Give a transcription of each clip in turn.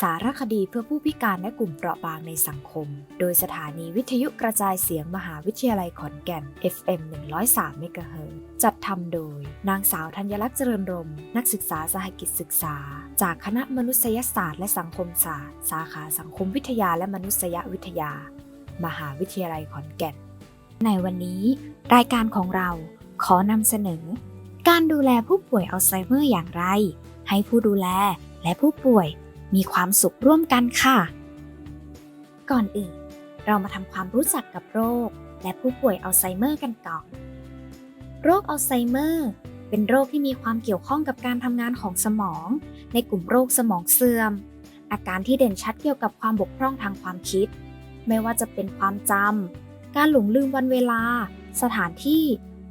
สารคดีเพื่อผู้พิการและกลุ่มเปราะบางในสังคม โดยสถานีวิทยุกระจายเสียงมหาวิทยาลัยขอนแก่น FM 103 MHz จัดทำโดย นางสาวธัญลักษณ์เจริญรม นักศึกษาสหกิจศึกษา จากคณะมนุษยศาสตร์และสังคมศาสตร์ สาขาสังคมวิทยาและมนุษยวิทยา มหาวิทยาลัยขอนแก่น ในวันนี้ รายการของเราขอนำเสนอ การดูแลผู้ป่วยอัลไซเมอร์อย่างไร ให้ผู้ดูแลและผู้ป่วย มีความสุขร่วมกันค่ะ ก่อนอื่น เรามาทำความรู้จักกับโรค และผู้ป่วยอัลไซเมอร์กันก่อน โรคอัลไซเมอร์ เป็นโรคที่มีความเกี่ยวข้องกับการทำงานของสมอง ในกลุ่มโรคสมองเสื่อม อาการที่เด่นชัดเกี่ยวกับความบกพร่องทางความคิด ไม่ว่าจะเป็นความจำการหลงลืมวันเวลา สถานที่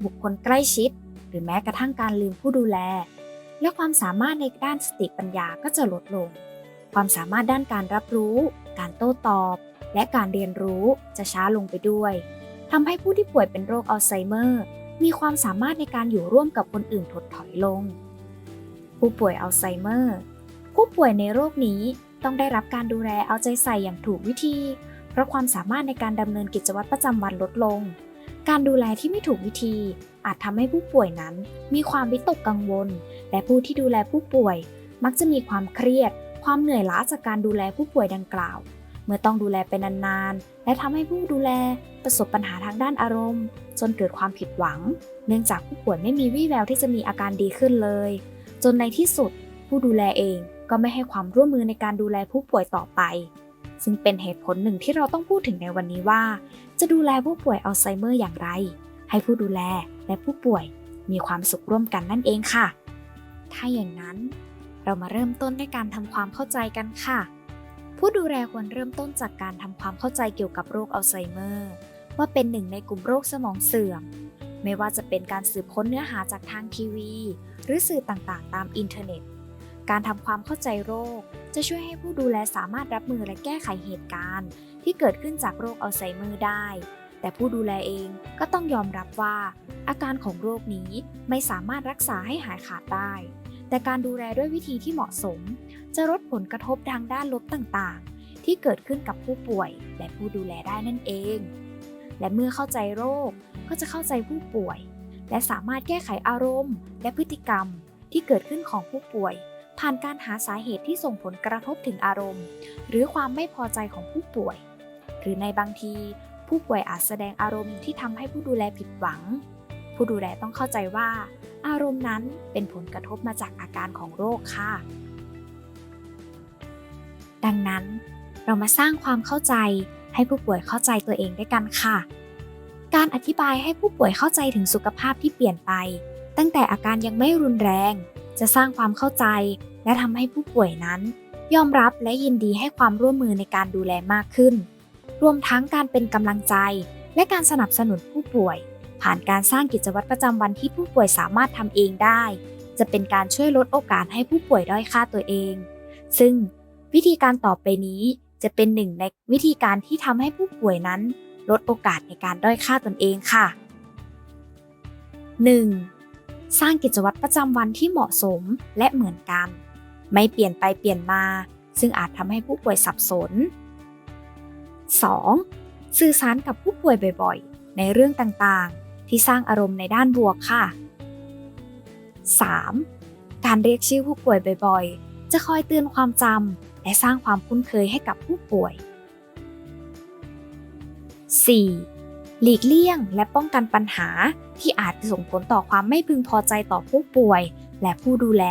บุคคลใกล้ชิด หรือแม้กระทั่งการลืมผู้ดูแล และความสามารถในด้านสติปัญญาก็จะลดลง ความสามารถด้านการรับรู้ การโต้ตอบ และการเรียนรู้จะช้าลงไปด้วยทำให้ผู้ที่ป่วยเป็นโรคอัลไซเมอร์ มีความสามารถในการอยู่ร่วมกับคนอื่นถดถอยลง ผู้ป่วยอัลไซเมอร์ ผู้ป่วยในโรคนี้ต้องได้รับการดูแลเอาใจใส่อย่างถูกวิธี เพราะความสามารถในการดำเนินกิจวัตรประจำวันลดลง การดูแลที่ไม่ถูกวิธี อาจทำให้ผู้ป่วยนั้น มีความวิตกกังวล และผู้ที่ดูแลผู้ป่วย มักจะมีความเครียด ความเหนื่อยล้าจากการดูแลผู้ป่วยดังกล่าว เมื่อต้องดูแลเป็นนานๆ และทำให้ผู้ดูแลประสบปัญหาทางด้านอารมณ์ จนเกิดความผิดหวัง เนื่องจากผู้ป่วยไม่มีวี่แววที่จะมีอาการดีขึ้นเลย จนในที่สุด ผู้ดูแลเองก็ไม่ให้ความร่วมมือในการดูแลผู้ป่วยต่อไป ซึ่งเป็นเหตุผลหนึ่งที่เราต้องพูดถึงในวันนี้ว่า จะดูแลผู้ป่วยอัลไซเมอร์อย่างไร ให้ผู้ดูแลและผู้ป่วยมีความสุขร่วมกันนั่นเองค่ะ ถ้าอย่างนั้น เรามาเริ่มต้นด้วยการทำความเข้าใจกันค่ะ ผู้ดูแลควรเริ่มต้นจากการทำความเข้าใจเกี่ยวกับโรคอัลไซเมอร์ ว่าเป็นหนึ่งในกลุ่มโรคสมองเสื่อม ไม่ว่าจะเป็นการสืบค้นเนื้อหาจากทางทีวี หรือสื่อต่างๆ ตามอินเทอร์เน็ต การทำความเข้าใจโรค จะช่วยให้ผู้ดูแลสามารถรับมือและแก้ไขเหตุการณ์ ที่เกิดขึ้นจากโรคอัลไซเมอร์ได้ แต่ผู้ดูแลเองก็ต้องยอมรับว่า อาการของโรคนี้ไม่สามารถรักษาให้หายขาดได้ แต่การดูแลด้วยวิธีที่เหมาะสม จะลดผลกระทบทางด้านลบต่างๆ ที่เกิดขึ้นกับผู้ป่วยและผู้ดูแลได้นั่นเอง และเมื่อเข้าใจโรคก็จะเข้าใจผู้ป่วย และสามารถแก้ไขอารมณ์ และพฤติกรรมที่เกิดขึ้นของผู้ป่วย ผ่านการหาสาเหตุที่ส่งผลกระทบถึงอารมณ์ หรือความไม่พอใจของผู้ป่วย หรือในบางที ผู้ป่วยอาจแสดงอารมณ์ที่ทำให้ผู้ดูแลผิดหวัง ผู้ดูแลต้องเข้าใจว่า อารมณ์นั้นเป็นผลกระทบมาจากอาการของโรคค่ะ ดังนั้นเรามาสร้างความเข้าใจให้ผู้ป่วยเข้าใจตัวเองด้วยกันค่ะ การอธิบายให้ผู้ป่วยเข้าใจถึงสุขภาพที่เปลี่ยนไป ตั้งแต่อาการยังไม่รุนแรง จะสร้างความเข้าใจ และทำให้ผู้ป่วยนั้น ยอมรับและยินดีให้ความร่วมมือในการดูแลมากขึ้น รวมทั้งการเป็นกำลังใจ และการสนับสนุนผู้ป่วย ผ่านการสร้างกิจวัตรประจำวันที่ผู้ป่วยสามารถทำเองได้ จะเป็นการช่วยลดโอกาสให้ผู้ป่วยด้อยค่าตัวเอง ซึ่งวิธีการต่อไปนี้จะเป็นหนึ่งในวิธีการที่ทำให้ผู้ป่วยนั้นลดโอกาสในการด้อยค่าตนเองค่ะ 1. สร้างกิจวัตรประจำวันที่เหมาะสมและเหมือนกัน ไม่เปลี่ยนไปเปลี่ยนมา ซึ่งอาจทำให้ผู้ป่วยสับสน 2. สื่อสารกับผู้ป่วยบ่อยๆ ในเรื่องต่างๆ ที่สร้างอารมณ์ในด้านบวกค่ะ 3. การเรียกชื่อผู้ป่วยบ่อยๆ จะคอยเตือนความจำและสร้างความคุ้นเคยให้กับผู้ป่วย 4. หลีกเลี่ยงและป้องกันปัญหาที่อาจส่งผลต่อความไม่พึงพอใจต่อผู้ป่วย และผู้ดูแล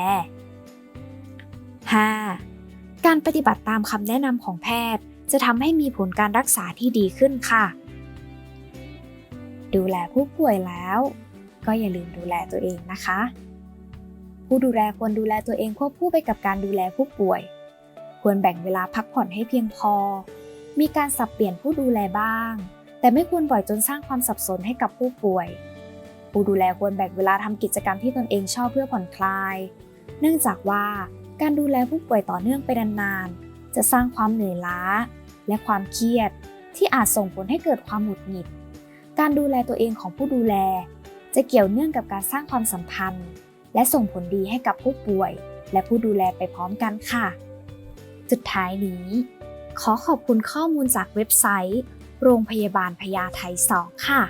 5. การปฏิบัติตามคำแนะนำของแพทย์ จะทำให้มีผลการรักษาที่ดีขึ้นค่ะ ดูแลผู้ป่วยแล้ว ก็อย่าลืมดูแลตัวเองนะคะ ผู้ดูแลควรดูแลตัวเองควบคู่ไปกับการดูแลผู้ป่วย ควรแบ่งเวลาพักผ่อนให้เพียงพอ มีการสับเปลี่ยนผู้ดูแลบ้าง แต่ไม่ควรบ่อยจนสร้างความสับสนให้กับผู้ป่วย ผู้ดูแลควรแบ่งเวลาทำกิจกรรมที่ตนเองชอบเพื่อผ่อนคลาย เนื่องจากว่าการดูแลผู้ป่วยต่อเนื่องไปนานๆจะสร้างความเหนื่อยล้า และความเครียดที่อาจส่งผลให้เกิดความหงุดหงิด การดูแลตัวเองของผู้ดูแล จะเกี่ยวเนื่องกับการสร้างความสัมพันธ์ และส่งผลดีให้กับผู้ป่วย และผู้ดูแลไปพร้อมกันค่ะ สุดท้ายนี้ ขอขอบคุณข้อมูลจากเว็บไซต์ โรงพยาบาลพญาไท2ค่ะ